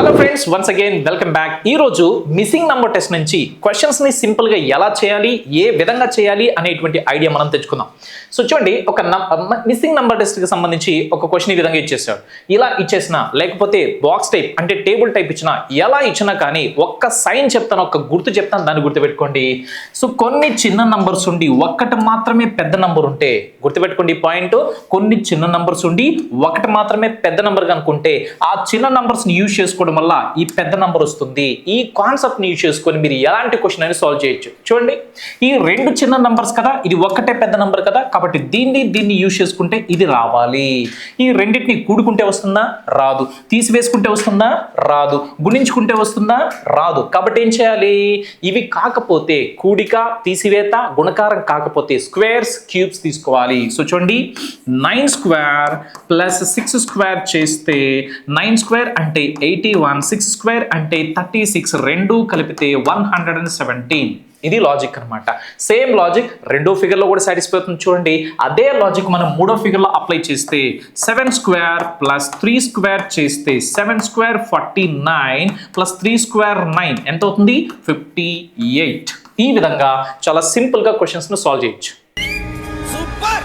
Hello friends once again welcome back ఈ రోజు missing number test నుంచి క్వశ్చన్స్ని సింపుల్గా ఎలా చేయాలి ఏ విధంగా చేయాలి అనేటువంటి ఐడియా మనం తెచ్చుకుందాం. సో చూడండి ఒక మిస్సింగ్ నంబర్ టెస్ట్కి సంబంధించి ఒక క్వశ్చన్ ఈ విధంగా ఇచ్చేసాడు ఇలా ఇచ్చేసిన లేకపోతే బాక్స్ టైప్ అంటే టేబుల్ టైప్ ఇచ్చినా ఎలా ఇచ్చినా కానీ ఒక్క సైన్ చెప్తాను ఒక్క గుర్తు చెప్తాను దాన్ని గుర్తుపెట్టుకోండి. సో కొన్ని చిన్న నంబర్స్ ఉండి ఒక్కటి మాత్రమే పెద్ద నంబర్ ఉంటే గుర్తుపెట్టుకోండి పాయింట్ కొన్ని చిన్న నంబర్స్ ఉండి ఒకటి మాత్రమే పెద్ద నంబర్ అనుకుంటే ఆ చిన్న నంబర్స్ని యూజ్ చేసుకోవడం వల్ల ఈ పెద్ద నంబర్ వస్తుంది. ఈ కాన్సెప్ట్ని యూజ్ చేసుకొని మీరు ఎలాంటి క్వశ్చన్ అయినా సాల్వ్ చేయొచ్చు. చూడండి ఈ రెండు చిన్న నంబర్స్ కదా ఇది ఒక్కటే పెద్ద నంబర్ కదా కాబట్టి దీన్ని దీన్ని యూజ్ చేసుకుంటే ఇది రావాలి. ఈ రెండింటిని కూడుకుంటే వస్తుందా? రాదు. తీసివేసుకుంటే వస్తుందా? రాదు. గుణించుకుంటే వస్తుందా? రాదు. కాబట్టి ఏం చేయాలి? ఇవి కాకపోతే కూడిక తీసివేత గుణకారం కాకపోతే స్క్వేర్స్ క్యూబ్స్ తీసుకోవాలి. సో చూడండి nine square plus six square చేస్తే నైన్ స్క్వేర్ అంటే ఎయిటీ వన్ సిక్స్ స్క్వేర్ అంటే థర్టీ సిక్స్ రెండు కలిపితే వన్ హండ్రెడ్ అండ్ సెవెంటీన్ ఇది లాజిక్ అన్నమాట. సేమ్ లాజిక్ రెండో ఫిగర్లో కూడా సాటిస్ఫై అవుతుంది చూడండి. అదే లాజిక్ మనం మూడో ఫిగర్లో అప్లై చేస్తే seven square plus three square చేస్తే seven square forty nine plus three square nine ఎంత అవుతుంది ఫిఫ్టీ ఎయిట్ ఈ విధంగా చాలా సింపుల్గా క్వశ్చన్స్ను సాల్వ్ చేయొచ్చు.